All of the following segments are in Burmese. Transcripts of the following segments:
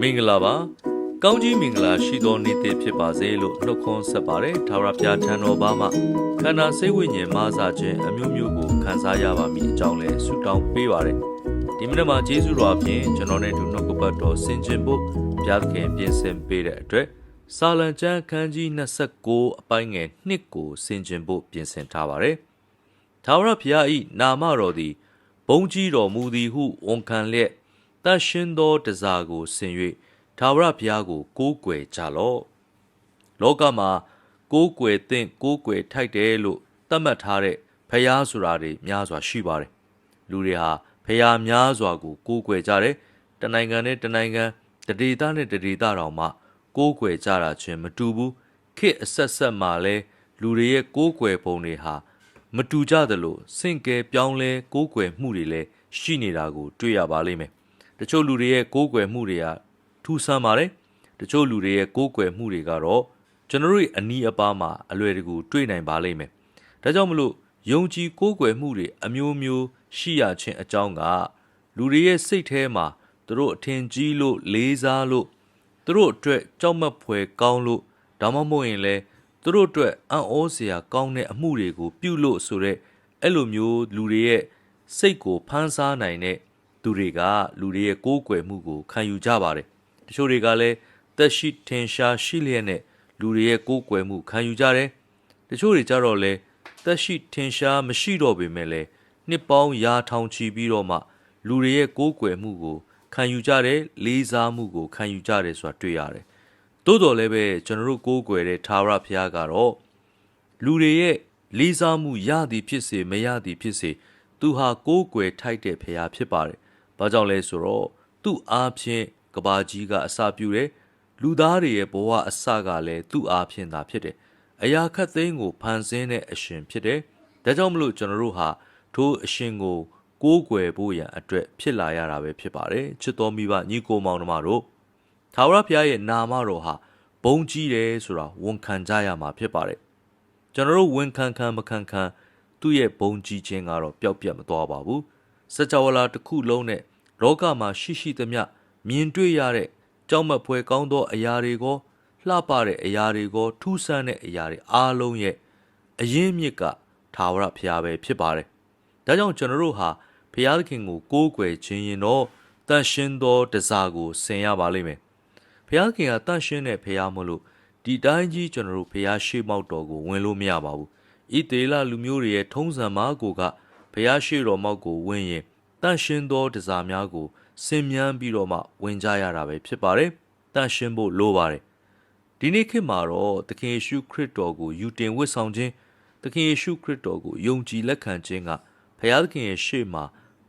မင်္ဂလာပါကောင်းကြီးမင်္ဂလာရှိသောနေ့တစ်ဖြစ်ပါစေလို့နှုတ်ခွန်းဆက်ပါတယ်ထာဝရဘုရားထံတော်ဘာမှခန္ဓာစိတ်ဝိညာဉ်မဆာခြင်းအမျိုးမျိုးကိုခံစားရပါမည်အကြောင်းလဲဆုတောင်းပေးပါတယ်ဒီမနေ့မှာယေရှုတော်အပြင်ကျွန်တော်နဲ့အတူနှုတ်ကပတ်တော်ဆင်ခြင်ဖို့ဘုရားသခင်ပြင်ဆင်ပေးတဲ့အတွက်စာလံကျမ်းခန်းကြီး29အပိုင်းငယ်1ကိုဆင်ခြင်ဖို့ပြင်ဆင်ထားပါတယ်ထာဝရဘုရား၏နာမတော်သည်ဘုန်းကြီးတော်မူသည်ဟုဝန်ခံလျက် တတ်ရှင်သောတစားကိုဆင်၍ထာဝရဘုရားကို ကိုးကွယ်ကြလော့လောကမှာကိုးကွယ်သင့်ကိုးကွယ်ထိုက်တယ်လို့သတ်မှတ်ထားတဲ့ဖျားဆိုတာတွေများစွာရှိပါတယ်လူတွေဟာဖျားများစွာကိုကိုးကွယ်ကြတယ်တနိုင်ငံနဲ့တနိုင်ငံတဒေသနဲ့တဒေသတောင်မှကိုးကွယ်ကြတာချင်းမတူဘူးခေတ်အဆက်ဆက်မှာလဲလူတွေရဲ့ကိုးကွယ်ပုံတွေဟာမတူကြသလိုစင့်ကဲပြောင်းလဲကိုးကွယ်မှုတွေလည်းရှိနေတာကိုတွေ့ရပါလိမ့်မယ် တချို့လူတွေရဲ့ကိုးကွယ်မှုတွေကထူးဆန်းပါတယ်တချို့လူတွေရဲ့ကိုးကွယ်မှုတွေကတော့ကျွန်တော်တို့ရဲ့အနီးအပါးမှာအလွယ်တကူတွေ့နိုင်ပါလိမ့်မယ်ဒါကြောင့်မလို့ယုံကြည်ကိုးကွယ်မှုတွေအမျိုးမျိုးရှိရခြင်းအကြောင်းကလူတွေရဲ့စိတ်ထဲမှာသူတို့အထင်ကြီးလို့လေးစားလို့သူတို့အတွက်ကြောက်မက်ဖွယ်ကောင်းလို့ဒါမှမဟုတ်ရင်လည်းသူတို့အတွက်အံ့ဩစရာကောင်းတဲ့အမှုတွေကိုပြုလို့ဆိုတဲ့အဲ့လိုမျိုးလူတွေရဲ့စိတ်ကိုဖန်ဆားနိုင်တဲ့ သူတွေကလူတွေရဲ့ကိုးကွယ်မှုကိုခံယူကြပါတယ်တချို့တွေကလည်းသက်ရှိထင်ရှားရှိလျက်နဲ့လူတွေရဲ့ကိုးကွယ်မှုခံယူကြတယ်တချို့တွေကြတော့လဲသက်ရှိထင်ရှားမရှိတော့ပေမဲ့လည်းနှစ်ပေါင်းရာထောင်ချီပြီးတော့မှ လူတွေရဲ့ကိုးကွယ်မှုကိုခံယူကြတယ်လေးစားမှုကိုခံယူကြတယ်ဆိုတာတွေ့ရတယ်သို့တော်လည်းပဲကျွန်တော်တို့ကိုးကွယ်တဲ့သာဝရဘုရားကတော့လူတွေရဲ့လေးစားမှုရသည်ဖြစ်စေမရသည်ဖြစ်စေသူဟာကိုးကွယ်ထိုက်တဲ့ဘုရားဖြစ်ပါတယ်။ ဘာကြောင့်လဲဆိုတော့သူ့အားဖြင့်ကဘာကြီးကအစာပြူတယ်လူသားတွေရဲ့ဘဝအစကလည်းသူ့အားဖြင့်သာဖြစ်တယ်။အရာခတ်သိမ်းကိုဖန်ဆင်းတဲ့အရှင်ဖြစ်တယ်။ဒါကြောင့်မလို့ကျွန်တော်တို့ဟာထိုအရှင်ကိုကိုးကွယ်ဖို့ရန်အတွက်ဖြစ်လာရတာပဲဖြစ်ပါတယ်။ချစ်တော်မိဘညီကိုမောင်နှမတို့သာဝရဘုရားရဲ့နာမတော်ဟာဘုံကြီးတယ်ဆိုတာဝန်ခံကြရမှာဖြစ်ပါတယ်။ကျွန်တော်တို့ဝန်ခံခံမခံခံသူ့ရဲ့ဘုံကြီးခြင်းကတော့ပျောက်ပြတ်မသွားပါဘူး။ စကြဝဠာတစ်ခုလုံးနဲ့လောကမှာရှိရှိသမျှမြင်တွေ့ရတဲ့ကြောက်မက်ဖွယ်ကောင်းသောအရာတွေကိုလှပတဲ့အရာတွေကိုထူးဆန်းတဲ့အရာတွေအားလုံးရဲ့အရင်းမြစ်ကထာဝရဘုရားပဲဖြစ်ပါတယ်။ဒါကြောင့်ကျွန်တော်တို့ဟာဘုရားသခင်ကိုကိုးကွယ်ခြင်းရင်တော့တန်ရှင်းသောတစားကိုဆင်ရပါလိမ့်မယ်။ဘုရားခင်ကတန်ရှင်းတဲ့ဘုရားမလို့ဒီတိုင်းကြီးကျွန်တော်တို့ဘုရားရှိမောက်တော်ကိုဝင်လို့မရပါဘူး။ဤတေလလူမျိုးတွေရဲ့ထုံးစံမားကိုက ဘုရားရှိတော်မောက်ကိုဝင်ရင်တန်ရှင်းသောတစားများကိုဆင်မြန်းပြီးတော့မှဝင်ကြရတာပဲဖြစ်ပါတယ်။တန်ရှင်းဖို့လိုပါတယ်။ဒီနေ့ခေတ်မှာတော့သခင်ယေရှုခရစ်တော်ကိုယူတင်ဝတ်ဆောင်ခြင်းသခင်ယေရှုခရစ်တော်ကိုယုံကြည်လက်ခံခြင်းကဘုရားသခင်ရဲ့ရှေ့မှာ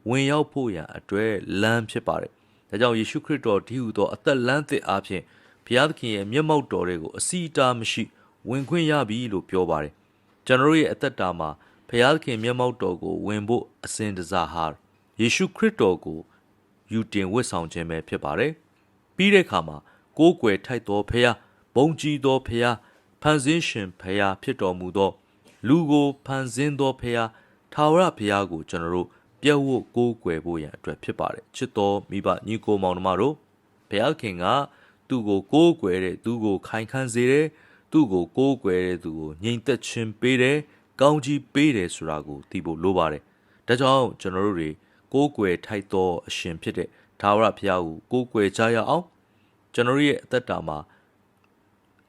ဝင်ရောက်ဖို့ရန်အတွက်လမ်းဖြစ်ပါတယ်။ဒါကြောင့်ယေရှုခရစ်တော်ဒီဟုသောအသက်လမ်းသစ်အားဖြင့်ဘုရားသခင်ရဲ့မျက်မှောက်တော်တွေကိုအစီအတာမရှိဝင်ခွင့်ရပြီလို့ပြောပါတယ်။ကျွန်တော်ရဲ့အသက်တာမှာ ဘုရားသခင်မျက်မှောက်တော်ကိုဝင်ဖို့အစဉ်တစားဟာယေရှုခရစ်တော်ကိုယူတင်ဝတ်ဆောင်ခြင်းပဲဖြစ်ပါတယ်။ပြီးတဲ့အခါမှာကိုးကွယ်ထိုက်သောဖះဘုံကြီးသောဖះဖန်ဆင်းရှင်ဖះဖြစ်တော်မူသော လူကိုဖန်ဆင်းသောဖះထာဝရဖះကိုကျွန်တော်တို့ပြည့်ဝတ်ကိုးကွယ်ဖို့ရန်အတွက်ဖြစ်ပါတယ်။ချစ်တော်မိဘညီကိုမောင်နှမတို့ဘုရားခင်ကသူ့ကိုကိုးကွယ်တဲ့သူကိုခိုင်ခန့်စေတယ်။သူ့ကိုကိုးကွယ်တဲ့သူကိုငြိမ်သက်ခြင်းပေးတယ်။ ကောင်းကြီးပေးတယ်ဆိုတာကိုသိဖို့လိုပါတယ်။ဒါကြောင့်ကျွန်တော်တို့တွေကိုးကွယ်ထိုက်သောအရှင်ဖြစ်တဲ့ထာဝရဘုရားကိုကိုးကွယ်ကြရအောင်ကျွန်တော်ရဲ့အသက်တာမှာ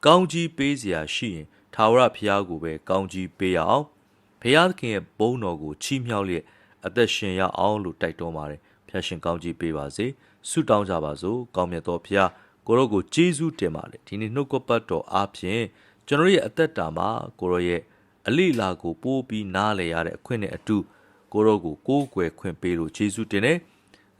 ကောင်းကြီးပေးစရာရှိရင်ထာဝရဘုရားကိုပဲကောင်းကြီးပေးရအောင်ဘုရားသခင်ရဲ့ဘုန်းတော်ကိုချီးမြှောက်လျက်အသက်ရှင်ရအောင်လို့တိုက်တွန်းပါတယ်ဖျာရှင်ကောင်းကြီးပေးပါစေဆုတောင်းကြပါစို့ကောင်းမြတ်သောဘုရားကိုရောကိုကျေးဇူးတင်ပါတယ်ဒီနေ့နှုတ်ကပတ်တော်အားဖြင့်ကျွန်တော်ရဲ့အသက်တာမှာကိုရောရဲ့ အလိလာကိုပိုးပြီးနားလည်ရတဲ့အခွင့်နဲ့အတူကိုရောကိုကိုးကွယ်ခွင့်ပေးလို့ယေရှုတင်တယ်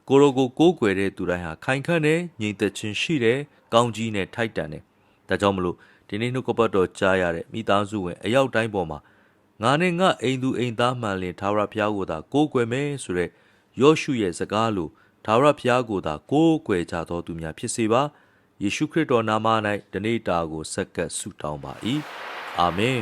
ကိုရောကိုကိုးကွယ်တဲ့သူတိုင်းဟာခိုင်ခန့်တဲ့ညီသက်ချင်းရှိတယ်ကောင်းကြီးနဲ့ထိုက်တန်တယ်ဒါကြောင့်မလို့ဒီနေ့နှုတ်ကပတ်တော်ကြားရတဲ့မိသားစုဝင်အယောက်တိုင်းပေါ်မှာငါနဲ့ငါအိမ်သူအိမ်သားမှန်လင်သာဝရဘုရားကိုသာကိုးကွယ်မယ်ဆိုတဲ့ယောရှုရဲ့စကားလိုသာဝရဘုရားကိုသာကိုးကွယ်ကြသောသူများဖြစ်စေပါယေရှုခရစ်တော်နာမ၌တနေ့တာကိုဆက်ကပ်ဆုတောင်းပါ၏အာမင်